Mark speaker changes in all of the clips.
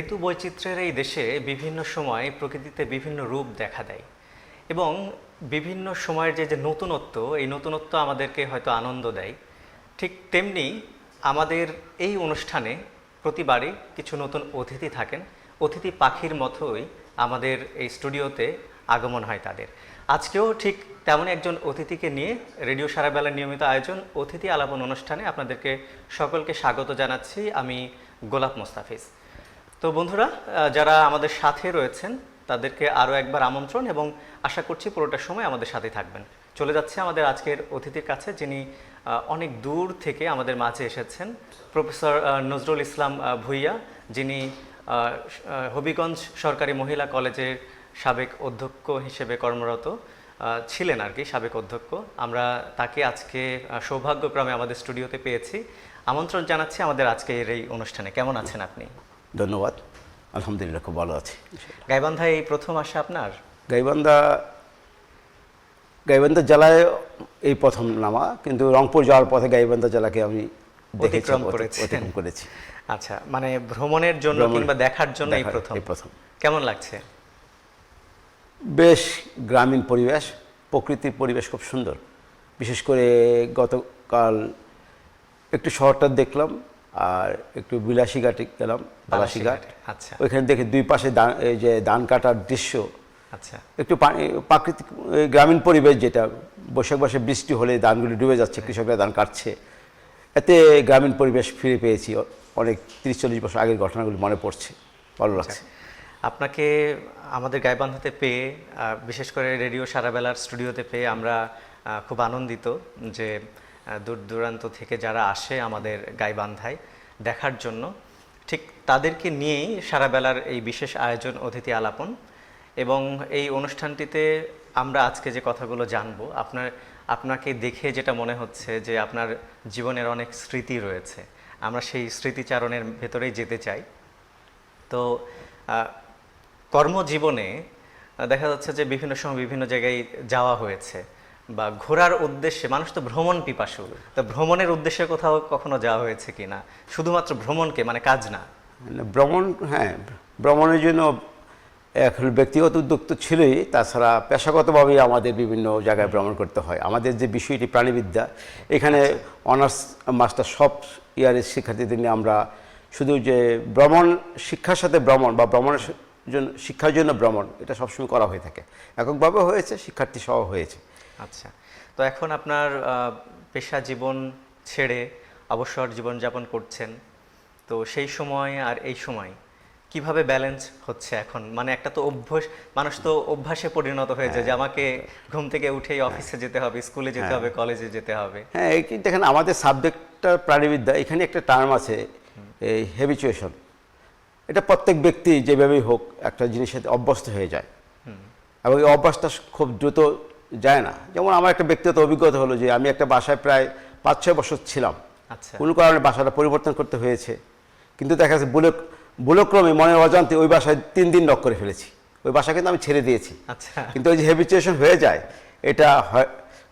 Speaker 1: ঋতু বৈচিত্র্যের এই দেশে বিভিন্ন সময় প্রকৃতিতে বিভিন্ন রূপ দেখা দেয় এবং বিভিন্ন সময়ের যে যে নতুনত্ব, এই নতুনত্ব আমাদেরকে হয়তো আনন্দ দেয়। ঠিক তেমনি আমাদের এই অনুষ্ঠানে প্রতিবারই কিছু নতুন অতিথি থাকেন। অতিথি পাখির মতোই আমাদের এই স্টুডিওতে আগমন হয় তাদের। আজকেও ঠিক তেমন একজন অতিথিকে নিয়ে রেডিও সারাবেলার নিয়মিত আয়োজন, অতিথি আলাপন অনুষ্ঠানে আপনাদেরকে সকলকে স্বাগত জানাচ্ছি। আমি গোলাপ মোস্তাফিজ। তো বন্ধুরা যারা আমাদের সাথে রয়েছেন, তাদেরকে আরও একবার আমন্ত্রণ এবং আশা করছি পুরোটা সময় আমাদের সাথে থাকবেন। চলে যাচ্ছে আমাদের আজকের অতিথির কাছে, যিনি অনেক দূর থেকে আমাদের মাঝে এসেছেন, প্রফেসর নজরুল ইসলাম ভুইয়া, যিনি হবিগঞ্জ সরকারি মহিলা কলেজের সাবেক অধ্যক্ষ হিসেবে কর্মরত ছিলেন আর কি, সাবেক অধ্যক্ষ। আমরা তাকে আজকে সৌভাগ্যক্রমে আমাদের স্টুডিওতে পেয়েছি। আমন্ত্রণ জানাচ্ছি আমাদের আজকের এই অনুষ্ঠানে। কেমন আছেন আপনি?
Speaker 2: ধন্যবাদ। আলহামদুলিল্লাহ খুব ভালো আছি।
Speaker 1: গাইবান্ধা এই প্রথম আসা আপনার?
Speaker 2: গাইবান্ধা গাইবান্ধা জেলায় এই প্রথম নামা কিন্তু রংপুর যাওয়ার পথে গাইবান্ধা জেলাকে আমি
Speaker 1: অতিক্রম
Speaker 2: অতি- অতিক্রম করেছি।
Speaker 1: আচ্ছা মানে ভ্রমণের জন্য কিংবা দেখার জন্য এই প্রথম।
Speaker 2: এই প্রথম।
Speaker 1: কেমন লাগছে?
Speaker 2: বেশ গ্রামীণ পরিবেশ প্রকৃতির পরিবেশ খুব সুন্দর। বিশেষ করে গতকাল একটু শহরটা দেখলাম আর একটু বিলাসী ঘাটে গেলাম বিলাসী ঘাট
Speaker 1: আচ্ছা।
Speaker 2: ওইখানে দেখে দুই পাশে এই যে ধান কাটার দৃশ্য।
Speaker 1: আচ্ছা।
Speaker 2: একটু পানি প্রাকৃতিক গ্রামীণ পরিবেশ যেটা বৈশাখ মাসে বৃষ্টি হলে ধানগুলি ডুবে যাচ্ছে কৃষকরা ধান কাটছে। এতে গ্রামীণ পরিবেশ ফিরে পেয়েছি। অনেক তিরিশ চল্লিশ বছর আগের ঘটনাগুলি মনে পড়ছে ভালো লাগছে।
Speaker 1: আপনাকে আমাদের গাইবান্ধাতে পেয়ে বিশেষ করে রেডিও সারাবেলার স্টুডিওতে পেয়ে আমরা খুব আনন্দিত যে দূর দূরান্ত থেকে যারা আসে আমাদের গাইবান্ধায় দেখার জন্য, ঠিক তাদেরকে নিয়েই সারাবেলার এই বিশেষ আয়োজন অতিথি আলাপন। এবং এই অনুষ্ঠানটিতে আমরা আজকে যে কথাগুলো জানব, আপনার, আপনাকে দেখে যেটা মনে হচ্ছে যে আপনার জীবনের অনেক স্মৃতি রয়েছে, আমরা সেই স্মৃতিচারণের ভেতরেই যেতে চাই। তো কর্মজীবনে দেখা যাচ্ছে যে বিভিন্ন সময় বিভিন্ন জায়গায় যাওয়া হয়েছে। বা ঘোরার উদ্দেশ্যে মানুষ তো ভ্রমণ পিপাসু তো ভ্রমণের উদ্দেশ্যে কোথাও কখনো যাওয়া হয়েছে কিনা শুধুমাত্র ভ্রমণকে মানে কাজ না?
Speaker 2: ভ্রমণ হ্যাঁ ভ্রমণের জন্য এখন ব্যক্তিগত উদ্যোগ তো ছিলই তাছাড়া পেশাগতভাবেই আমাদের বিভিন্ন জায়গায় ভ্রমণ করতে হয়। আমাদের যে বিষয়টি প্রাণীবিদ্যা এখানে অনার্স মাস্টার সব ইয়ারের শিক্ষার্থীদের নিয়ে আমরা শুধু যে ভ্রমণ শিক্ষার সাথে ভ্রমণ বা ভ্রমণের জন্য শিক্ষার জন্য ভ্রমণ এটা সবসময় করা হয়ে থাকে। এককভাবে হয়েছে শিক্ষার্থী সহ হয়েছে।
Speaker 1: আচ্ছা। তো এখন আপনার পেশা জীবন ছেড়ে অবসর জীবনযাপন করছেন। তো সেই সময় আর এই সময় কীভাবে ব্যালেন্স হচ্ছে এখন? মানে একটা তো অভ্যাস মানুষ তো অভ্যাসে পরিণত হয়ে যায় যে আমাকে ঘুম থেকে উঠেই অফিসে যেতে হবে স্কুলে যেতে হবে কলেজে যেতে হবে।
Speaker 2: হ্যাঁ এই দেখেন আমাদের সাবজেক্টটা প্রাণীবিদ্যা এখানে একটা টার্ম আছে এই হেবিচুয়েশন এটা প্রত্যেক ব্যক্তি যেভাবেই হোক একটা জিনিসের সাথে অভ্যস্ত হয়ে যায়। এবং এই অভ্যাসটা খুব দ্রুত যায় না। যেমন আমার একটা ব্যক্তিগত অভিজ্ঞতা হলো যে আমি একটা বাসায় প্রায় পাঁচ ছয় বছর ছিলাম।
Speaker 1: আচ্ছা।
Speaker 2: কোনো কারণে বাসাটা পরিবর্তন করতে হয়েছে। কিন্তু দেখা যাচ্ছে বুলক বুলক্রমে মনের অজান্তে ওই বাসায় তিন দিন লক করে ফেলেছি। ওই বাসা কিন্তু আমি ছেড়ে দিয়েছি।
Speaker 1: আচ্ছা।
Speaker 2: কিন্তু ওই যে হেবিচুয়েশন হয়ে যায় এটা হয়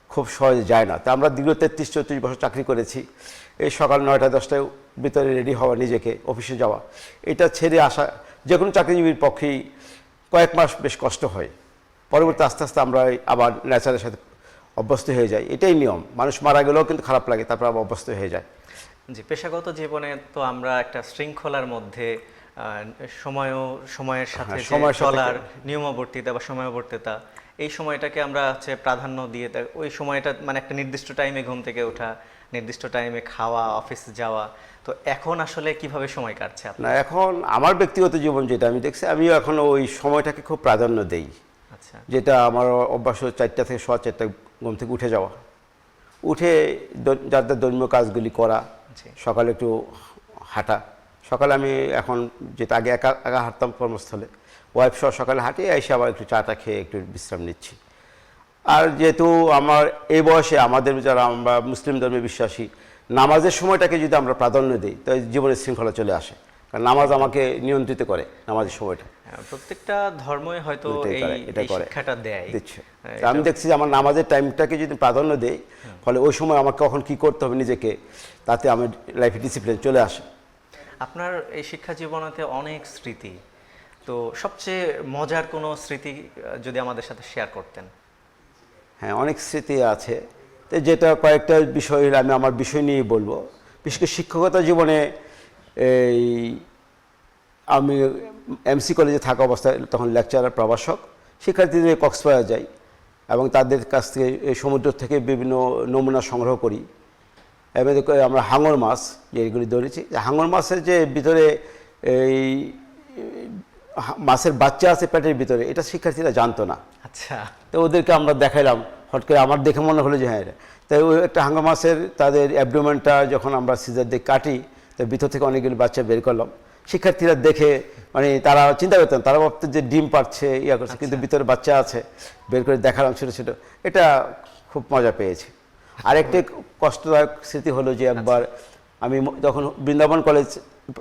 Speaker 2: খুব সহজে যায় না। তো আমরা দীর্ঘ তেত্রিশ চৌত্রিশ বছর চাকরি করেছি। এই সকাল নয়টা দশটায় ভিতরে রেডি হওয়া নিজেকে অফিসে যাওয়া। এটা ছেড়ে আসা যে কোনো চাকরিজীবীর পক্ষেই কয়েক মাস বেশ কষ্ট হয়। পরবর্তী আস্তে আস্তে আমরা আবার ন্যাচারের সাথে অভ্যস্ত হয়ে যাই। এটাই নিয়ম। মানুষ মারা গেলেও কিন্তু খারাপ লাগে তারপর আবার অভ্যস্ত হয়ে যায়।
Speaker 1: জি পেশাগত জীবনে তো আমরা একটা শৃঙ্খলার মধ্যে সময়ও সময়ের সাথে
Speaker 2: হ্যাঁ, সাথে-
Speaker 1: চলার নিয়মাবর্তিতা বা সময়বর্তিতা এই সময়টাকে আমরা হচ্ছে প্রাধান্য দিয়ে ওই সময়টা মানে একটা নির্দিষ্ট টাইমে ঘুম থেকে ওঠা নির্দিষ্ট টাইমে খাওয়া অফিসে যাওয়া। তো এখন আসলে কীভাবে সময় কাটছে আপনার?
Speaker 2: না এখন আমার ব্যক্তিগত জীবন যেটা আমি দেখছি আমিও এখন ওই সময়টাকে খুব প্রাধান্য দেই। যেটা আমার অভ্যাস চারটা থেকে সোয়া চারটা ঘুম থেকে উঠে যাওয়া। উঠে যার যার ধর্মীয় কাজগুলি করা সকালে একটু হাঁটা। সকালে আমি এখন যেটা আগে একা একা হাঁটতাম কর্মস্থলে ওয়াইফ সহ সকালে হাঁটি এসে আবার একটু চাটা খেয়ে একটু বিশ্রাম নিচ্ছি। আর যেহেতু আমার এই বয়সে আমাদের যারা আমরা মুসলিম ধর্মে বিশ্বাসী নামাজের সময়টাকে যদি আমরা প্রাধান্য দিই তাই জীবনের শৃঙ্খলা চলে আসে। কারণ নামাজ আমাকে নিয়ন্ত্রিত করে নামাজের সময়টা।
Speaker 1: প্রত্যেকটা ধর্মই হয়তো এই। শিক্ষাটা দেয়।
Speaker 2: দিচ্ছে।
Speaker 1: হ্যাঁ,
Speaker 2: আমি দেখছি যে আমার নামাজের টাইমটাকে যদি প্রাধান্য দেই ফলে ওই সময় আমাকে কখন কি করতে হবে নিজেকে তাতে আমার লাইফে ডিসিপ্লিন চলে আসে।
Speaker 1: আপনার এই শিক্ষা জীবনেতে অনেক স্মৃতি। তো সবচেয়ে মজার কোনো স্মৃতি যদি আমাদের সাথে শেয়ার করতেন?
Speaker 2: হ্যাঁ অনেক স্মৃতি আছে। তো যেটা কয়েকটা বিষয় আমি আমার বিষয় নিয়ে বলব। বিশেষ করে শিক্ষকতা জীবনে এই আমি এমসি কলেজে থাকা অবস্থায় তখন লেকচারার প্রভাষক শিক্ষার্থীদের কক্সবাজার যাই এবং তাদের কাছ থেকে সমুদ্র থেকে বিভিন্ন নমুনা সংগ্রহ করি। এবার দেখো আমরা হাঙর মাছ যেগুলি ধরেছি হাঙর মাছের যে ভিতরে এই মাছের বাচ্চা আছে পেটের ভিতরে এটা শিক্ষার্থীরা জানতো না।
Speaker 1: আচ্ছা।
Speaker 2: তো ওদেরকে আমরা দেখাইলাম হট করে আমার দেখে মনে হলো যে হ্যাঁ। তাই ওই একটা হাঙ্গা মাছের তাদের অ্যাবডোমেনটা যখন আমরা সিজার দিয়ে কাটি তো ভিতর থেকে অনেকগুলি বাচ্চা বের করলাম। শিক্ষার্থীরা দেখে মানে তারা চিন্তা করতেন তারা ভাবতেন যে ডিম পাচ্ছে ইয়া করছে কিন্তু ভিতরে বাচ্চা আছে বের করে দেখালাম ছোটো ছোটো এটা খুব মজা পেয়েছি। আরেকটি কষ্টদায়ক স্মৃতি হলো যে একবার আমি যখন বৃন্দাবন কলেজ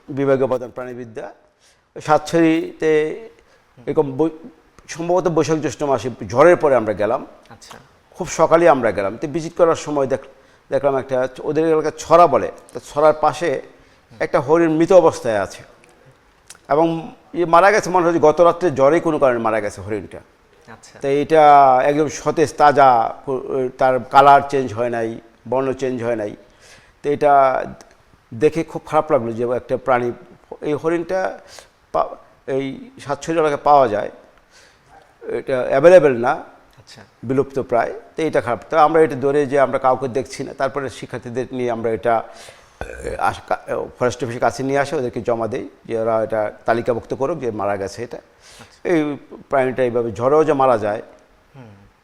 Speaker 2: বিভাগীয় প্রধান প্রাণীবিদ্যা সাতছড়িতে এরকম বৈ- সম্ভবত বৈশাখ জ্যৈষ্ঠ মাসে ঝড়ের পরে আমরা গেলাম।
Speaker 1: আচ্ছা।
Speaker 2: খুব সকালে আমরা গেলাম। তো ভিজিট করার সময় দেখ দেখলাম একটা ওদের এলাকায় ছড়া বলে তো ছড়ার পাশে একটা হরিণ মৃত অবস্থায় আছে। এবং ইয়ে মারা গেছে মনে হচ্ছে গত রাত্রে জ্বরে কোনো কারণে মারা গেছে হরিণটা।
Speaker 1: আচ্ছা।
Speaker 2: তো এটা একদম সতেজ তাজা তার কালার চেঞ্জ হয় নাই বর্ণ চেঞ্জ হয় নাই। তো এটা দেখে খুব খারাপ লাগল যে একটা প্রাণী এই হরিণটা এই সাতছড়ি এলাকায় পাওয়া যায়। এটা অ্যাভেলেবেল না।
Speaker 1: আচ্ছা।
Speaker 2: বিলুপ্ত প্রায়। তো এটা খারাপ। তো আমরা এটা ধরে যে আমরা কাউকে দেখছি না তারপরে শিক্ষার্থীদের নিয়ে আমরা এটা ফরেস্ট অফিসের কাছে নিয়ে আসে ওদেরকে জমা দেই যে ওরা এটা তালিকাভুক্ত করুক যে মারা গেছে এটা। এই প্রাণীটা এইভাবে ঝড়েও যে মারা যায়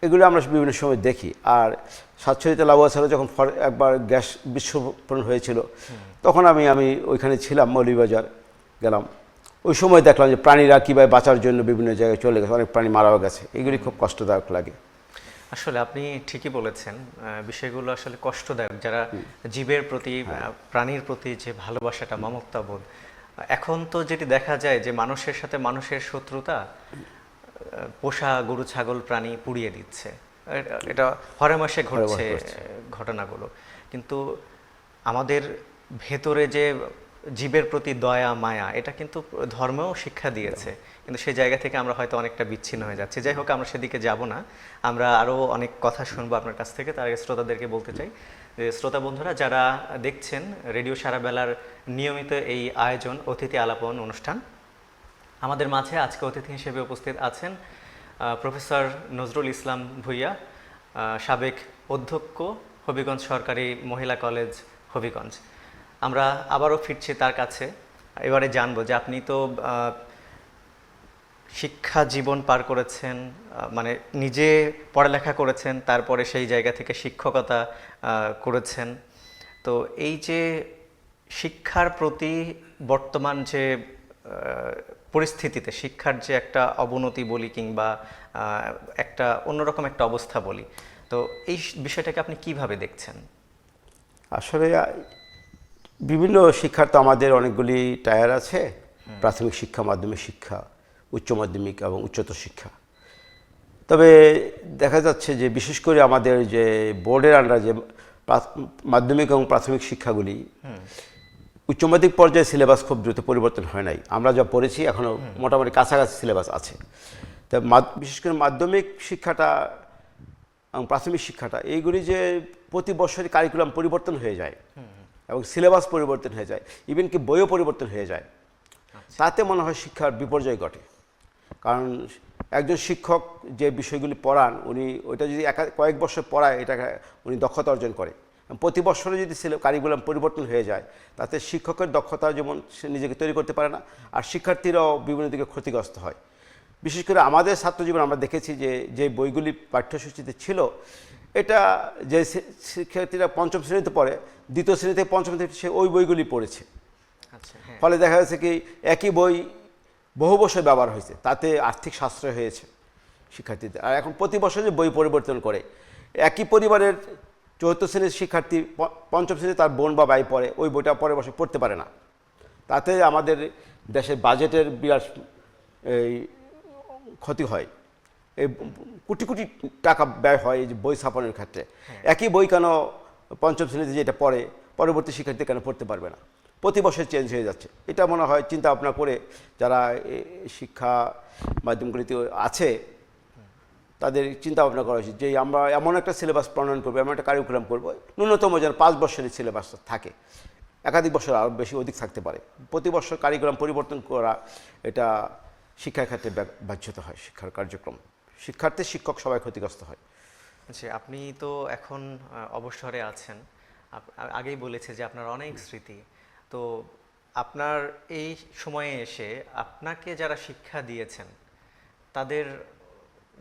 Speaker 2: এগুলো আমরা বিভিন্ন সময় দেখি। আর সাতছড়িতে লাউয়া ছাড়া যখন ফর- একবার গ্যাস বিস্ফোরণ হয়েছিল তখন আমি আমি ওইখানে ছিলাম মৌলিবাজার গেলাম। ওই সময় দেখলাম যে প্রাণীরা কীভাবে বাঁচার জন্য বিভিন্ন জায়গায় চলে গেছে অনেক প্রাণী মারাও গেছে। এগুলি খুব কষ্টদায়ক লাগে।
Speaker 1: আসলে আপনি ঠিকই বলেছেন বিষয়গুলো আসলে কষ্টদায়ক। যারা জীবের প্রতি প্রাণীর প্রতি যে ভালোবাসাটা মমত্ববোধ এখন তো যেটি দেখা যায় যে মানুষের সাথে মানুষের শত্রুতা পোষা গরু ছাগল প্রাণী পুড়িয়ে দিচ্ছে। এটা- হরে মাসে ঘটছে। ঘটনাগুলো। কিন্তু আমাদের ভেতরে যে জীবের প্রতি দয়া, মায়া, এটা কিন্তু ধর্মেও শিক্ষা দিয়েছে। কিন্তু সেই জায়গা থেকে আমরা হয়তো অনেকটা বিচ্ছিন্ন হয়ে যাচ্ছি। যাই হোক, আমরা সেদিকে যাব না। আমরা আরও অনেক কথা শুনব আপনার কাছ থেকে। তার শ্রোতাদেরকে বলতে চাই যে, শ্রোতা বন্ধুরা, যারা দেখছেন রেডিও সারা বেলার নিয়মিত এই আয়োজন, অতিথি আলাপন অনুষ্ঠান, আমাদের মাঝে আজকে অতিথি হিসেবে উপস্থিত আছেন প্রফেসর নজরুল ইসলাম ভুইয়া সাবেক অধ্যক্ষ, হবিগঞ্জ সরকারি মহিলা কলেজ, হবিগঞ্জ। আমরা আবারও ফিরছি তার কাছে। এবারে জানব যে আপনি তো শিক্ষা জীবন পার করেছেন মানে নিজে পড়ালেখা করেছেন, তারপরে সেই জায়গা থেকে শিক্ষকতা করেছেন। তো এই যে শিক্ষার প্রতি বর্তমান যে পরিস্থিতিতে শিক্ষার যে একটা অবনতি বলি কিংবা একটা অন্যরকম একটা অবস্থা বলি, তো এই বিষয়টাকে আপনি কীভাবে দেখছেন?
Speaker 2: আসলে বিভিন্ন শিক্ষার তো আমাদের অনেকগুলি টায়ার আছে, প্রাথমিক শিক্ষা, মাধ্যমিক শিক্ষা, উচ্চ মাধ্যমিক এবং উচ্চতর শিক্ষা। তবে দেখা যাচ্ছে যে বিশেষ করে আমাদের যে বোর্ডের আন্ডার যে মাধ্যমিক এবং প্রাথমিক শিক্ষাগুলি, উচ্চ মাধ্যমিক পর্যায়ে সিলেবাস খুব দ্রুত পরিবর্তন হয় নাই। আমরা যা পড়েছি এখনও মোটামুটি কাছাকাছি সিলেবাস আছে। তা বিশেষ করে মাধ্যমিক শিক্ষাটা এবং প্রাথমিক শিক্ষাটা, এইগুলি যে প্রতি বছরই কারিকুলাম পরিবর্তন হয়ে যায়। এবং সিলেবাস পরিবর্তন হয়ে যায় ইভেন কি বইও পরিবর্তন হয়ে যায়। তাতে মনে হয় শিক্ষার বিপর্যয় ঘটে। কারণ একজন শিক্ষক যে বিষয়গুলি পড়ান উনি ওইটা যদি একা কয়েক বছর পড়ায় এটাকে উনি দক্ষতা অর্জন করে। প্রতি বছরে যদি কারিকুলাম পরিবর্তন হয়ে যায় তাতে শিক্ষকের দক্ষতা যেমন সে নিজেকে তৈরি করতে পারে না আর শিক্ষার্থীরাও বিভিন্ন দিকে ক্ষতিগ্রস্ত হয়। বিশেষ করে আমাদের ছাত্রজীবন আমরা দেখেছি যে যে বইগুলি পাঠ্যসূচিতে ছিল এটা যে শিক্ষার্থীরা পঞ্চম শ্রেণীতে পড়ে দ্বিতীয় শ্রেণীতে পঞ্চম শ্রেণীতে সে ওই বইগুলি পড়েছে।
Speaker 1: আচ্ছা হ্যাঁ।
Speaker 2: ফলে দেখা যাচ্ছে কি একই বই বহু বছর ব্যবহার হয়েছে তাতে আর্থিক সাশ্রয় হয়েছে শিক্ষার্থীদের। আর এখন প্রতি বছর যে বই পরিবর্তন করে একই পরিবারের চতুর্থ শ্রেণির শিক্ষার্থী পঞ্চম শ্রেণীতে তার বোন বা ভাই পড়ে ওই বইটা পরের বছর পড়তে পারে না। তাতে আমাদের দেশের বাজেটের বিরাট এই ক্ষতি হয়। কোটি কোটি টাকা ব্যয় হয় এই যে বই ছাপানোর ক্ষেত্রে। একই বই কেন পঞ্চম শ্রেণীতে যেটা পড়ে পরবর্তী শিক্ষার্থী কেন পড়তে পারবে না? প্রতি বছর চেঞ্জ হয়ে যাচ্ছে। এটা মনে হয় চিন্তা ভাবনা করে যারা শিক্ষা মাধ্যমগুলিতে আছে তাদের চিন্তা ভাবনা করা উচিত যে আমরা এমন একটা সিলেবাস প্রণয়ন করব এমন একটা কারিকুলাম করব ন্যূনতম যেন পাঁচ বছরের সিলেবাস থাকে। একাধিক বছর আরও বেশি অধিক থাকতে পারে। প্রতি বছর কারিকুলাম পরিবর্তন করা এটা শিক্ষার ক্ষেত্রে বাধ্যতা হয় শিক্ষার কার্যক্রম। শিক্ষার্থী শিক্ষক সবাই ক্ষতিগ্রস্ত হয়।
Speaker 1: আচ্ছা আপনি তো এখন অবসরে আছেন। আগেই বলেছে যে আপনার অনেক স্মৃতি। তো আপনার এই সময়ে এসে আপনাকে যারা শিক্ষা দিয়েছেন তাদের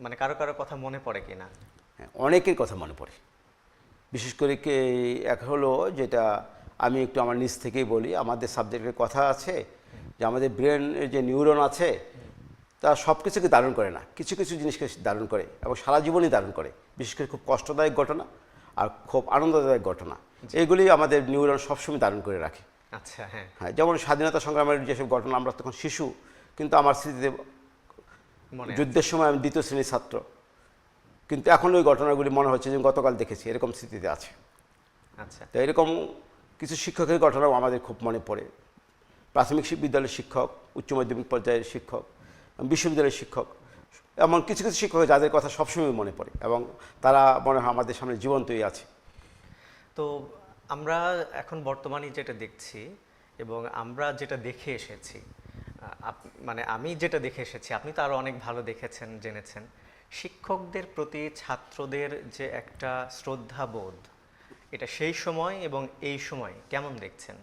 Speaker 1: মানে কারও কারও কথা মনে পড়ে কিনা?
Speaker 2: হ্যাঁ, অনেকের কথা মনে পড়ে। বিশেষ করে কি এক হলো যেটা আমি একটু আমার নিজ থেকেই বলি আমাদের সাবজেক্টের কথা আছে যে আমাদের ব্রেন যে নিউরন আছে তা সব কিছুকে ধারণ করে না। কিছু কিছু জিনিসকে ধারণ করে এবং সারা জীবনই ধারণ করে। বিশেষ করে খুব কষ্টদায়ক ঘটনা আর খুব আনন্দদায়ক ঘটনা। এইগুলি আমাদের নিউরন সবসময় ধারণ করে রাখে।
Speaker 1: আচ্ছা হ্যাঁ।
Speaker 2: হ্যাঁ যেমন স্বাধীনতা সংগ্রামের যেসব ঘটনা আমরা তখন শিশু কিন্তু আমার স্মৃতিতে যুদ্ধের সময় আমি দ্বিতীয় শ্রেণির ছাত্র। কিন্তু এখন ওই ঘটনাগুলি মনে হচ্ছে যে গতকাল দেখেছি এরকম স্মৃতিতে আছে।
Speaker 1: আচ্ছা।
Speaker 2: তো এরকম কিছু শিক্ষকের ঘটনাও আমাদের খুব মনে পড়ে। প্রাথমিক বিদ্যালয়ের শিক্ষক উচ্চ মাধ্যমিক পর্যায়ের শিক্ষক বিশ্ববিদ্যালয়ের শিক্ষক। এমন কিছু কিছু শিক্ষক যাদের কথা সবসময় মনে পড়ে এবং তারা মনে হয় আমাদের সামনে জীবন্তই আছে।
Speaker 1: তো আমরা এখন বর্তমানে যেটা দেখছি এবং আমরা যেটা দেখে এসেছি মানে আমি যেটা দেখে এসেছি, আপনি তো আরও অনেক ভালো দেখেছেন, জেনেছেন, শিক্ষকদের প্রতি ছাত্রদের যে একটা শ্রদ্ধাবোধ, এটা সেই সময় এবং এই সময় কেমন দেখছেন?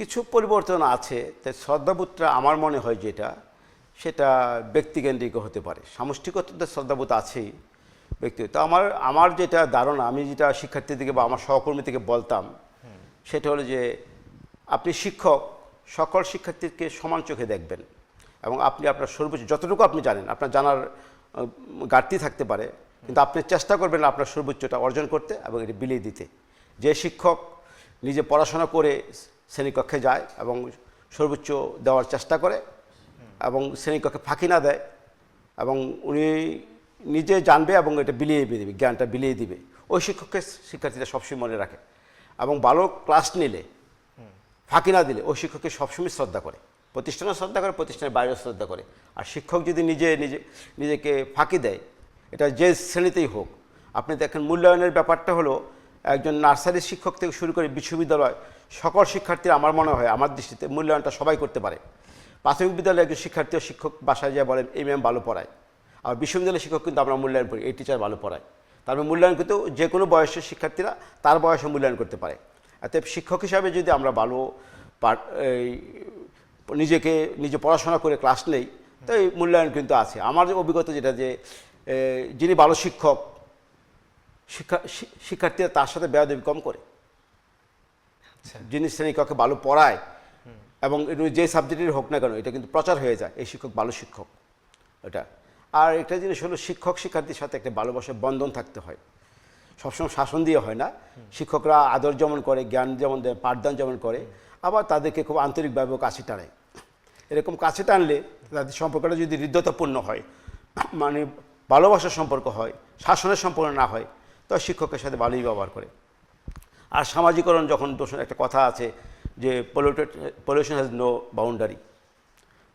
Speaker 2: কিছু পরিবর্তন আছে তাই শ্রদ্ধাবোধটা আমার মনে হয় যেটা, সেটা ব্যক্তিকেন্দ্রিক হতে পারে। সামষ্টিকতার শ্রদ্ধাবোধ আছেই ব্যক্তি। তো আমার আমার যেটা ধারণা, আমি যেটা শিক্ষার্থী থেকে বা আমার সহকর্মী থেকে বলতাম, সেটা হলো যে আপনি শিক্ষক, সকল শিক্ষার্থীকে সমান চোখে দেখবেন। এবং আপনি আপনার সর্বোচ্চ, যতটুকু আপনি জানেন, আপনার জানার ঘাটতি থাকতে পারে, কিন্তু আপনি চেষ্টা করবেন আপনার সর্বোচ্চটা অর্জন করতে এবং এটি বিলিয়ে দিতে। যে শিক্ষক নিজে পড়াশোনা করে শ্রেণীকক্ষে যায় এবং সর্বোচ্চ দেওয়ার চেষ্টা করে এবং শ্রেণীকক্ষে ফাঁকি না দেয় এবং উনি নিজে জানবে এবং এটা বিলিয়ে দিবে, জ্ঞানটা বিলিয়ে দিবে। ওই শিক্ষককে শিক্ষার্থীরা সবসময় মনে রাখে এবং ভালো ক্লাস নিলে, ফাঁকি না দিলে ওই শিক্ষককে সবসময় শ্রদ্ধা করে। প্রতিষ্ঠানে শ্রদ্ধা করে, প্রতিষ্ঠানের বাইরেও শ্রদ্ধা করে। আর শিক্ষক যদি নিজে নিজে, নিজেকে ফাঁকি দেয়, এটা যে শ্রেণীতেই হোক, আপনি দেখেন মূল্যায়নের ব্যাপারটা হলো একজন নার্সারি শিক্ষক থেকে শুরু করে বিশ্ববিদ্যালয় সকল শিক্ষার্থীরা আমার মনে হয়, আমার দৃষ্টিতে মূল্যায়নটা সবাই করতে পারে। প্রাথমিক বিদ্যালয়ে একজন শিক্ষার্থী ও শিক্ষক বাসায় যায় বলেন, এই ম্যাম ভালো পড়ায়। আর বিশ্ববিদ্যালয়ের শিক্ষক কিন্তু আমরা মূল্যায়ন করি, এই টিচার ভালো পড়ায়। তারপরে মূল্যায়ন কিন্তু যে কোনো বয়সের শিক্ষার্থীরা তার বয়সে মূল্যায়ন করতে পারে। অতএব শিক্ষক হিসাবে যদি আমরা ভালো নিজেকে, নিজে পড়াশোনা করে ক্লাস নেই, তো এই মূল্যায়ন কিন্তু আছে। আমার অভিজ্ঞতা যেটা যে যিনি ভালো শিক্ষক, শিক্ষা শিক্ষার্থীরা তার সাথে বেয়াদবি কম করে। যিনি শ্রেণীকক্ষে ভালো পড়ায়, এবং যে সাবজেক্টের হোক না কেন, এটা কিন্তু প্রচার হয়ে যায়, এই শিক্ষক ভালো শিক্ষক, এটা। আর একটা জিনিস হলো শিক্ষক শিক্ষার্থীর সাথে একটা ভালোবাসার বন্ধন থাকতে হয়। সবসময় শাসন দিয়ে হয় না। শিক্ষকরা আদর যেমন করে, জ্ঞান যেমন দেয়, পাঠদান যেমন করে, আবার তাদেরকে খুব আন্তরিকভাবে কাছে টানে। এরকম কাছে টানলে তাদের সম্পর্কটা যদি হৃদ্যতাপূর্ণ হয় মানে ভালোবাসার সম্পর্ক হয়, শাসনের সম্পর্ক না হয় তো শিক্ষকের সাথে ভালোই ব্যবহার করে। আর সামাজিকরণ যখন দূষণ একটা কথা আছে যে polluted pollution has no boundary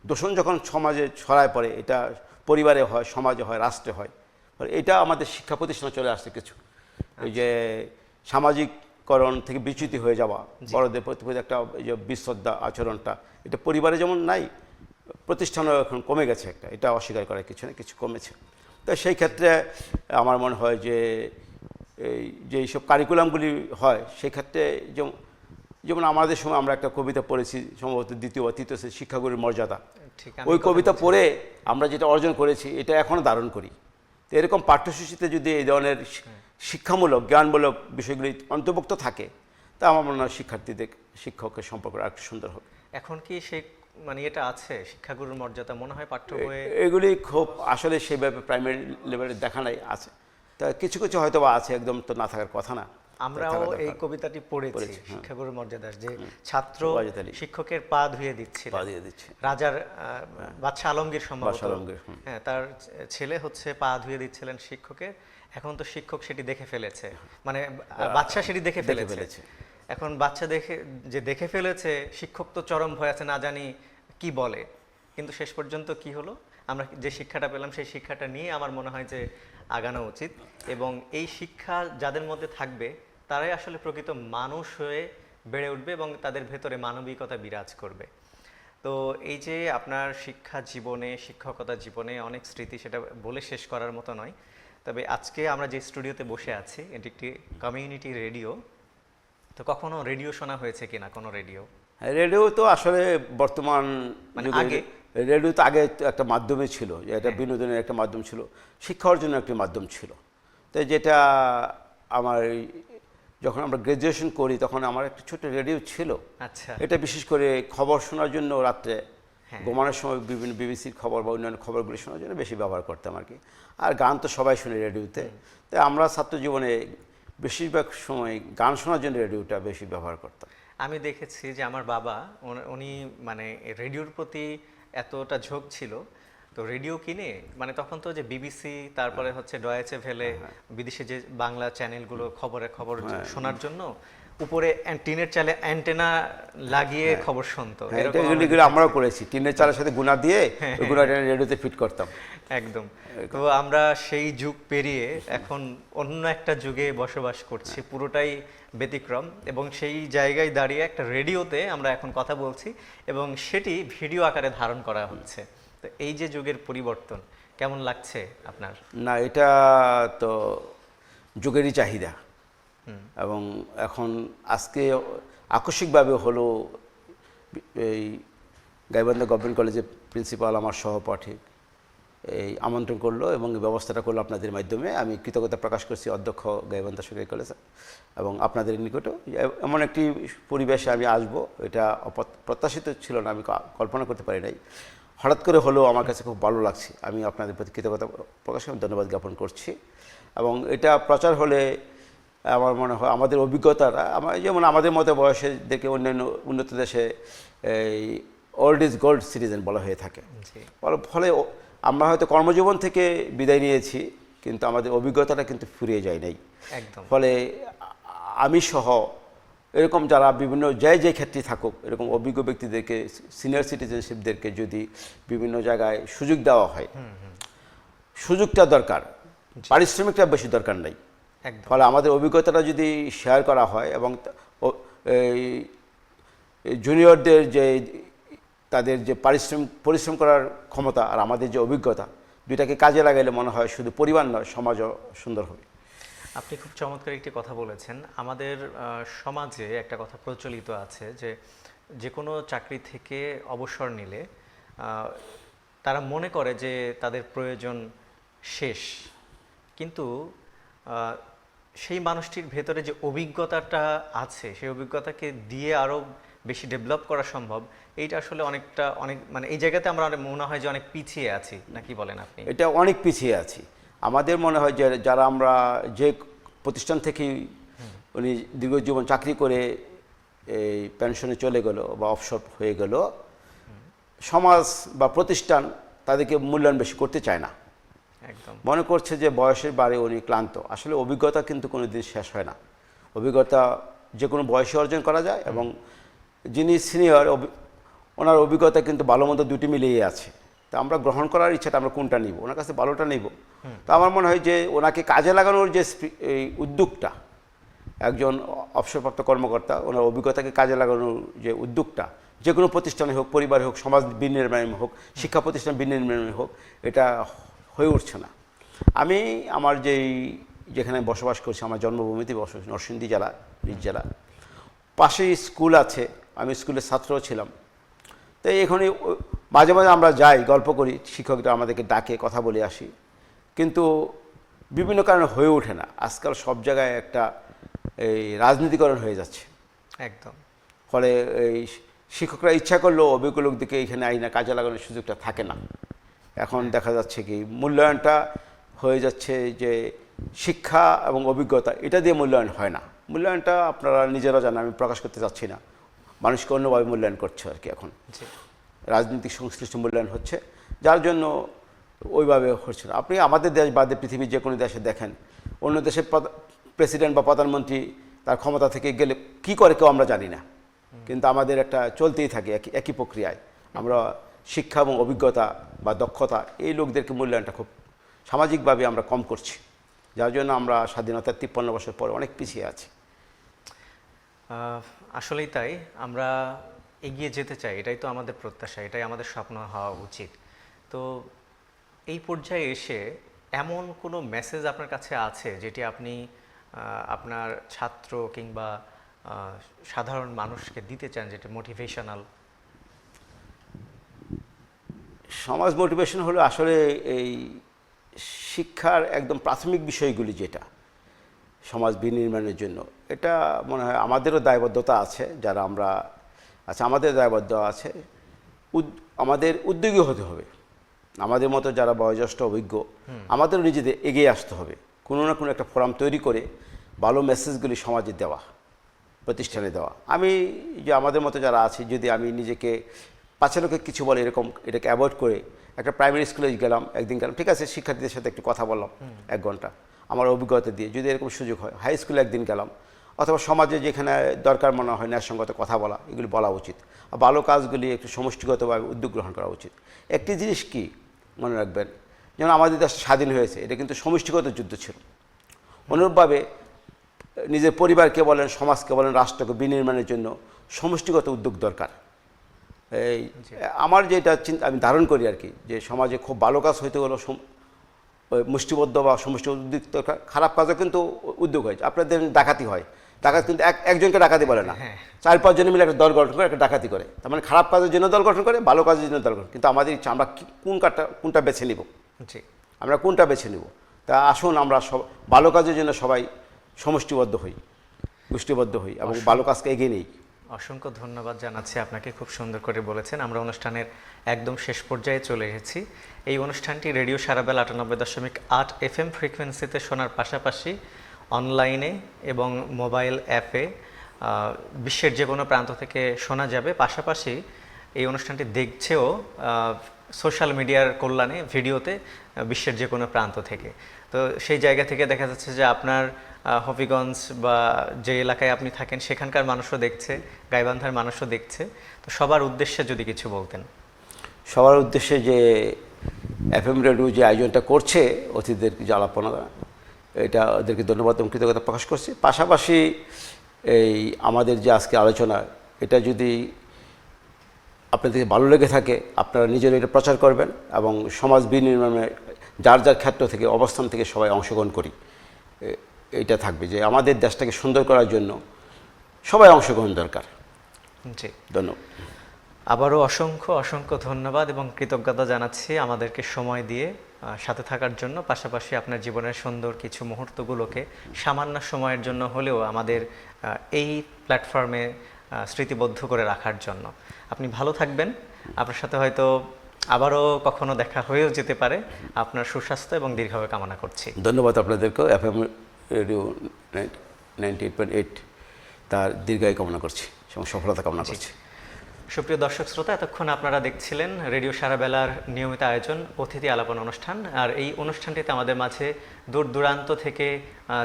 Speaker 2: দূষণ যখন সমাজে ছড়ায় পড়ে এটা পরিবারে হয় সমাজে হয় রাষ্ট্রে হয় এটা আমাদের শিক্ষা প্রতিষ্ঠানে চলে আসছে কিছু। ওই যে সামাজিককরণ থেকে বিচ্যুতি হয়ে যাওয়া বড়দের প্রতি একটা যে বিশ্রদ্ধা আচরণটা এটা পরিবারে যেমন নাই প্রতিষ্ঠানও এখন কমে গেছে একটা এটা অস্বীকার করার কিছু না কিছু কমেছে। তো সেই ক্ষেত্রে আমার মনে হয় যে এই যে এইসব কারিকুলামগুলি হয় সেক্ষেত্রে যেমন যেমন আমাদের সময় আমরা একটা কবিতা পড়েছি সম্ভবত দ্বিতীয় বা তৃতীয় শিক্ষাগুরুর মর্যাদা। ওই কবিতা পড়ে আমরা যেটা অর্জন করেছি এটা এখনও ধারণ করি। তো এরকম পাঠ্যসূচিতে যদি এই ধরনের শিক্ষামূলক জ্ঞানমূলক বিষয়গুলি অন্তর্ভুক্ত থাকে তা আমার মনে হয় শিক্ষার্থীদের শিক্ষকের সম্পর্ক আর একটু সুন্দর হবে।
Speaker 1: এখন কি সেই মানে এটা আছে শিক্ষাগুরুর মর্যাদা মনে হয় পাঠ্য বইয়ে?
Speaker 2: এগুলি খুব আসলে সেভাবে প্রাইমারি লেভেলে দেখা নাই আছে। তা কিছু কিছু হয়তো বা আছে একদম তো না থাকার কথা না।
Speaker 1: আমরাও এই কবিতাটি পড়েছি
Speaker 2: হ্যাঁ।
Speaker 1: শিক্ষাগুরুর মর্যাদার যে ছাত্র শিক্ষকের পা ধুয়ে দিচ্ছিল
Speaker 2: দিচ্ছে।
Speaker 1: রাজার আহ, বাদশাহ আলমগীর সম্ভবত। হ্যাঁ তার ছেলে হচ্ছে পা ধুয়ে দিচ্ছিলেন শিক্ষকের। এখন তো শিক্ষক সেটি দেখে ফেলেছে। মানে বাচ্চা সেটি দেখে ফেলেছে। এখন বাচ্চা দেখে যে দেখে ফেলেছে শিক্ষক তো চরম ভয় আছে না জানি কি বলে। কিন্তু শেষ পর্যন্ত কি হলো? আমরা যে শিক্ষাটা পেলাম সেই শিক্ষাটা নিয়ে আমার মনে হয় যে আগানো উচিত। এবং এই শিক্ষা যাদের মধ্যে থাকবে তারাই আসলে প্রকৃত মানুষ হয়ে বেড়ে উঠবে এবং তাদের ভেতরে মানবিকতা বিরাজ করবে। তো এই যে আপনার শিক্ষা জীবনে শিক্ষকতা জীবনে অনেক স্মৃতি সেটা বলে শেষ করার মতো নয়। তবে আজকে আমরা যে স্টুডিওতে বসে আছি এটি একটি কমিউনিটি রেডিও তো কখনো রেডিও শোনা হয়েছে কিনা কোনো রেডিও
Speaker 2: রেডিও তো আসলে বর্তমান
Speaker 1: মানে আগে?
Speaker 2: রেডিও তো আগে একটা মাধ্যমে ছিল যে এটা বিনোদনের একটা মাধ্যম ছিল শিক্ষা অর্জনের একটি মাধ্যম ছিল। তো যেটা আমার যখন আমরা গ্র্যাজুয়েশন করি তখন আমার একটা ছোট রেডিও ছিল।
Speaker 1: আচ্ছা।
Speaker 2: এটা বিশেষ করে খবর শোনার জন্য রাত্রে
Speaker 1: হ্যাঁ।
Speaker 2: ঘুমানোর সময় বিভিন্ন বিবিসির খবর বা অন্যান্য খবরগুলি শোনার জন্য বেশি ব্যবহার করতাম আর কি। আর গান তো সবাই শুনে রেডিওতে। তাই আমরা ছাত্র জীবনে বেশিরভাগ সময় গান শোনার জন্য রেডিওটা বেশি ব্যবহার করতাম।
Speaker 1: আমি দেখেছি যে আমার বাবা উনি মানে রেডিওর প্রতি এতটা ঝোঁক ছিল। তো রেডিও কিনে মানে তখন তো যে বিবিসি তারপরে হচ্ছে ডয়েচে ভেলে বিদেশে যে বাংলা চ্যানেলগুলো খবরে খবর শোনার জন্য উপরে টিনের চালে অ্যান্টেনা লাগিয়ে খবর শুনতো।
Speaker 2: হ্যাঁ, এগুলি
Speaker 1: আমরা
Speaker 2: আমরাও করেছি। টিনের চালের সাথে গুণা দিয়ে
Speaker 1: হ্যাঁ,
Speaker 2: গুণাটা রেডিওতে ফিট করতাম।
Speaker 1: একদম। তো আমরা সেই যুগ পেরিয়ে এখন অন্য একটা যুগে বসবাস করছি। পুরোটাই ব্যতিক্রম এবং সেই জায়গায় দাঁড়িয়ে একটা রেডিওতে আমরা এখন কথা বলছি এবং সেটি ভিডিও আকারে ধারণ করা হচ্ছে। তো এই যে যুগের পরিবর্তন কেমন লাগছে আপনার?
Speaker 2: না এটা তো যুগেরই চাহিদা। এবং এখন আজকে আকস্মিকভাবে হলো এই গাইবান্ধা গভর্নমেন্ট কলেজের প্রিন্সিপাল আমার সহপাঠী। এই আমন্ত্রণ করল এবং ব্যবস্থাটা করল আপনাদের মাধ্যমে। আমি কৃতজ্ঞতা প্রকাশ করছি অধ্যক্ষ গাইবান্ধা সরকারি কলেজ এবং আপনাদের নিকটেও। এমন একটি পরিবেশে আমি আসব এটা প্রত্যাশিত ছিল না আমি কল্পনা করতে পারি নাই। হঠাৎ করে হলেও আমার কাছে খুব ভালো লাগছে। আমি আপনাদের প্রতি কৃতজ্ঞতা প্রকাশ করে ধন্যবাদ জ্ঞাপন করছি এবং এটা প্রচার হলে আমার মনে হয় আমাদের অভিজ্ঞতাটা আমার যেমন আমাদের মতো বয়সে দেখে অন্যান্য উন্নত দেশে এই ওল্ড ইজ গোল্ড সিটিজেন বলা হয়ে থাকে। ফলে- আমরা হয়তো কর্মজীবন থেকে বিদায় নিয়েছি কিন্তু আমাদের অভিজ্ঞতাটা কিন্তু ফুরিয়ে যায় নাই।
Speaker 1: একদম।
Speaker 2: ফলে আমি সহ এরকম যারা বিভিন্ন যে যে ক্ষেত্রে থাকুক এরকম অভিজ্ঞ ব্যক্তিদেরকে সিনিয়র সিটিজেনশিপদেরকে যদি বিভিন্ন জায়গায় সুযোগ দেওয়া হয় সুযোগটা দরকার পারিশ্রমিকটা বেশি দরকার নাই। ফলে আমাদের অভিজ্ঞতাটা যদি শেয়ার করা হয় এবং এই জুনিয়রদের যে তাদের যে পারিশ্রমিক পরিশ্রম করার ক্ষমতা আর আমাদের যে অভিজ্ঞতা, দুইটাকে কাজে লাগাইলে মনে হয় শুধু পরিবার নয়, সমাজও সুন্দর হবে।
Speaker 1: আপনি খুব চমৎকার একটি কথা বলেছেন। আমাদের সমাজে একটা কথা প্রচলিত আছে যে যে কোনো চাকরি থেকে অবসর নিলে তারা মনে করে যে তাদের প্রয়োজন শেষ। কিন্তু সেই মানুষটির ভেতরে যে অভিজ্ঞতাটা আছে, সেই অভিজ্ঞতাকে দিয়ে আরও বেশি ডেভেলপ করা সম্ভব এইটা আসলে অনেকটা অনেক মানে এই জায়গাতে আমরা অনেক মনে হয় যে অনেক পিছিয়ে আছি নাকি বলেন আপনি?
Speaker 2: এটা অনেক পিছিয়ে আছি। আমাদের মনে হয় যে যারা আমরা যে প্রতিষ্ঠান থেকেই উনি দীর্ঘজীবন চাকরি করে এই পেনশনে চলে গেল বা অফসর হয়ে গেল সমাজ বা প্রতিষ্ঠান তাদেরকে মূল্যায়ন বেশি করতে চায় না।
Speaker 1: একদম।
Speaker 2: মনে করছে যে বয়সের বারে উনি ক্লান্ত। আসলে অভিজ্ঞতা কিন্তু কোনো দিন শেষ হয় না। অভিজ্ঞতা যে কোনো বয়সে অর্জন করা যায় এবং যিনি সিনিয়র ওনার অভিজ্ঞতা কিন্তু ভালো মন্দ দুটি মিলিয়ে আছে। তা আমরা গ্রহণ করার ইচ্ছাটা আমরা কোনটা নিব? ওনার কাছে ভালোটা নিব। তো আমার মনে হয় যে ওনাকে কাজে লাগানোর যে এই উদ্যোগটা একজন অবসরপ্রাপ্ত কর্মকর্তা ওনার অভিজ্ঞতাকে কাজে লাগানোর যে উদ্যোগটা যে কোনো প্রতিষ্ঠানে হোক পরিবারে হোক সমাজ বিনির্মাণে হোক শিক্ষা প্রতিষ্ঠান বিনির্মাণে হোক এটা হয়ে উঠছে না। আমি আমার যেই যেখানে বসবাস করছি আমার জন্মভূমিতে বসবাস নরসিংদী জেলা নিজ জেলা পাশেই স্কুল আছে আমি স্কুলের ছাত্রও ছিলাম। তো এখানে মাঝে মাঝে আমরা যাই গল্প করি শিক্ষকরা আমাদেরকে ডাকে কথা বলে আসি। কিন্তু বিভিন্ন কারণে হয়ে ওঠে না। আজকাল সব জায়গায় একটা এই রাজনীতিকরণ হয়ে যাচ্ছে।
Speaker 1: একদম।
Speaker 2: ফলে এই শিক্ষকরা ইচ্ছা করলেও অভিজ্ঞ লোকদেরকে এখানে আইনা কাজে লাগানোর সুযোগটা থাকে না। এখন দেখা যাচ্ছে কি মূল্যায়নটা হয়ে যাচ্ছে যে শিক্ষা এবং অভিজ্ঞতা এটা দিয়ে মূল্যায়ন হয় না। মূল্যায়নটা আপনারা নিজেরা জানেন আমি প্রকাশ করতে চাচ্ছি না। মানুষকে অন্যভাবে মূল্যায়ন করছে আর কি এখন। রাজনৈতিক সংশ্লিষ্ট মূল্যায়ন হচ্ছে যার জন্য ওইভাবে হচ্ছে না। আপনি আমাদের দেশ বাদে পৃথিবীর যে কোনো দেশে দেখেন অন্য দেশের প্রেসিডেন্ট বা প্রধানমন্ত্রী তার ক্ষমতা থেকে গেলে কি করে কেউ আমরা জানি না। কিন্তু আমাদের একটা চলতেই থাকে একই একই প্রক্রিয়ায়। আমরা শিক্ষা এবং অভিজ্ঞতা বা দক্ষতা এই লোকদেরকে মূল্যায়নটা খুব সামাজিকভাবে আমরা কম করছি। যার জন্য আমরা স্বাধীনতার তিপ্পান্ন বছর পরে অনেক পিছিয়ে আছি।
Speaker 1: আসলেই তাই, আমরা এগিয়ে যেতে চাই, এটাই তো আমাদের প্রত্যাশা, এটাই আমাদের স্বপ্ন হওয়া উচিত। তো এই পর্যায়ে এসে এমন কোনো মেসেজ আপনার কাছে আছে যেটি আপনি আপনার ছাত্র কিংবা সাধারণ মানুষকে দিতে চান যেটি মোটিভেশনাল
Speaker 2: সমাজ মোটিভেশন হলো আসলে এই শিক্ষার একদম প্রাথমিক বিষয়গুলি যেটা, সমাজ বিনির্মাণের জন্য। এটা মনে হয় আমাদেরও দায়বদ্ধতা আছে যারা আমরা আচ্ছা আমাদের দায়বদ্ধ আছে। উদ- আমাদের উদ্যোগী হতে হবে। আমাদের মতো যারা বয়োজ্যেষ্ঠ অভিজ্ঞ আমাদেরও নিজেদের এগিয়ে আসতে হবে। কোনো না কোনো একটা ফোরাম তৈরি করে ভালো মেসেজগুলি সমাজে দেওয়া প্রতিষ্ঠানে দেওয়া। আমি যে আমাদের মতো যারা আছি যদি আমি নিজেকে পাঁচে লোকে কিছু বলে এরকম এটাকে অ্যাভয়েড করে একটা প্রাইমারি স্কুলে গেলাম একদিন গেলাম ঠিক আছে শিক্ষার্থীদের সাথে একটু কথা বললাম এক ঘণ্টা। আমার অভিজ্ঞতা দিয়ে যদি এরকম সুযোগ হয় হাই স্কুলে একদিন গেলাম অথবা সমাজে যেখানে দরকার মনে হয় ন্যায়সঙ্গত কথা বলা এগুলি বলা উচিত। আর ভালো কাজগুলি একটু সমষ্টিগতভাবে উদ্যোগ গ্রহণ করা উচিত। একটি জিনিস কি মনে রাখবেন? যেমন আমাদের দেশ স্বাধীন হয়েছে এটা কিন্তু সমষ্টিগত যুদ্ধ ছিল। অনুরূপভাবে নিজের পরিবারকে বলেন সমাজকে বলেন রাষ্ট্রকে বিনির্মাণের জন্য সমষ্টিগত উদ্যোগ দরকার। এই আমার যেটা চিন্তা আমি ধারণ করি আর কি যে সমাজে খুব ভালো কাজ হইতে হলো মুষ্টিবদ্ধ বা সমষ্টি উদ্যোগ দরকার। খারাপ কাজও কিন্তু উদ্যোগ হয়। আপনাদের ডাকাতি হয়। ডাকাত কিন্তু এক একজনকে ডাকাতি বলে না।
Speaker 1: হ্যাঁ।
Speaker 2: চার পাঁচজনে মিলে একটা দল গঠন করে একটা ডাকাতি করে। তার মানে খারাপ কাজের জন্য দল গঠন করে ভালো কাজের জন্য দল গঠন কিন্তু আমাদের ইচ্ছা আমরা কোন কাজটা কোনটা বেছে নিব? আমরা কোনটা বেছে নিব? তা আসুন আমরা সব ভালো কাজের জন্য সবাই সমষ্টিবদ্ধ হই গোষ্ঠীবদ্ধ হই এবং ভালো কাজকে এগিয়ে নিই।
Speaker 1: অসংখ্য ধন্যবাদ জানাচ্ছি আপনাকে খুব সুন্দর করে বলেছেন। আমরা অনুষ্ঠানের একদম শেষ পর্যায়ে চলে এসেছি। এই অনুষ্ঠানটি রেডিও সারাবেলা আটানব্বই দশমিক আট এফ এম ফ্রিকোয়েন্সিতে শোনার পাশাপাশি অনলাইনে এবং মোবাইল অ্যাপে বিশ্বের যে কোনো প্রান্ত থেকে শোনা যাবে। পাশাপাশি এই অনুষ্ঠানটি দেখছেও সোশ্যাল মিডিয়ার কল্যাণে ভিডিওতে বিশ্বের যে কোনো প্রান্ত থেকে। তো সেই জায়গা থেকে দেখা যাচ্ছে যে আপনার হবিগঞ্জ বা যে এলাকায় আপনি থাকেন, সেখানকার মানুষও দেখছে, গাইবান্ধার মানুষও দেখছে। তো সবার উদ্দেশ্যে যদি কিছু বলতেন।
Speaker 2: সবার উদ্দেশ্যে যে এফএম রেডিও যে আয়োজনটা করছে, অতিথিদের যে আলাপনা এটা ওদেরকে ধন্যবাদ এবং কৃতজ্ঞতা প্রকাশ করছি। পাশাপাশি এই আমাদের যে আজকে আলোচনা এটা যদি আপনাদের ভালো লেগে থাকে আপনারা নিজেরা এটা প্রচার করবেন এবং সমাজ বিনির্মাণে যার যার ক্ষেত্র থেকে অবস্থান থেকে সবাই অংশগ্রহণ করি। এটা থাকবে যে আমাদের দেশটাকে সুন্দর করার জন্য সবাই অংশগ্রহণ দরকার।
Speaker 1: জি।
Speaker 2: ধন্যবাদ।
Speaker 1: আবারও অসংখ্য অসংখ্য ধন্যবাদ এবং কৃতজ্ঞতা জানাচ্ছি আমাদেরকে সময় দিয়ে। সাথে থাকার জন্য পাশাপাশি আপনার জীবনের সুন্দর কিছু মুহূর্তগুলোকে সামান্য সময়ের জন্য হলেও আমাদের এই প্ল্যাটফর্মে স্মৃতিবদ্ধ করে রাখার জন্য। আপনি ভালো থাকবেন। আপনার সাথে হয়তো আবারও কখনো দেখা হয়েও যেতে পারে। আপনার সুস্বাস্থ্য এবং দীর্ঘভাবে কামনা করছি।
Speaker 2: ধন্যবাদ আপনাদেরকেও। F M radio ninety eight point eight তার দীর্ঘায়ু কামনা করছি এবং সফলতা কামনা করছি।
Speaker 1: সুপ্রিয় দর্শক শ্রোতা, এতক্ষণ আপনারা দেখছিলেন রেডিও সারাবেলার নিয়মিত আয়োজন, অতিথি আলাপন অনুষ্ঠান। আর এই অনুষ্ঠানটিতে আমাদের মাঝে দূর দূরান্ত থেকে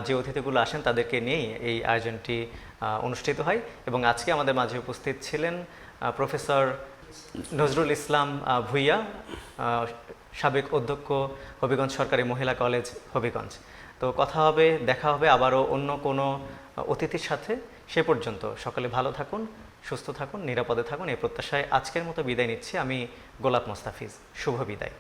Speaker 1: যে অতিথিগুলো আসেন তাদেরকে নিয়েই এই আয়োজনটি অনুষ্ঠিত হয়। এবং আজকে আমাদের মাঝে উপস্থিত ছিলেন প্রফেসর নজরুল ইসলাম ভুইয়া সাবেক অধ্যক্ষ হবিগঞ্জ সরকারি মহিলা কলেজ, হবিগঞ্জ। তো কথা হবে, দেখা হবে আবারও অন্য কোনো অতিথির সাথে। সে পর্যন্ত সকলে ভালো থাকুন। সুস্থ থাকুন, নিরাপদে থাকুন, এই প্রত্যাশায় আজকের মতো বিদায় নিচ্ছি। আমি গোলাপ মোস্তাফিজ, শুভ বিদায়।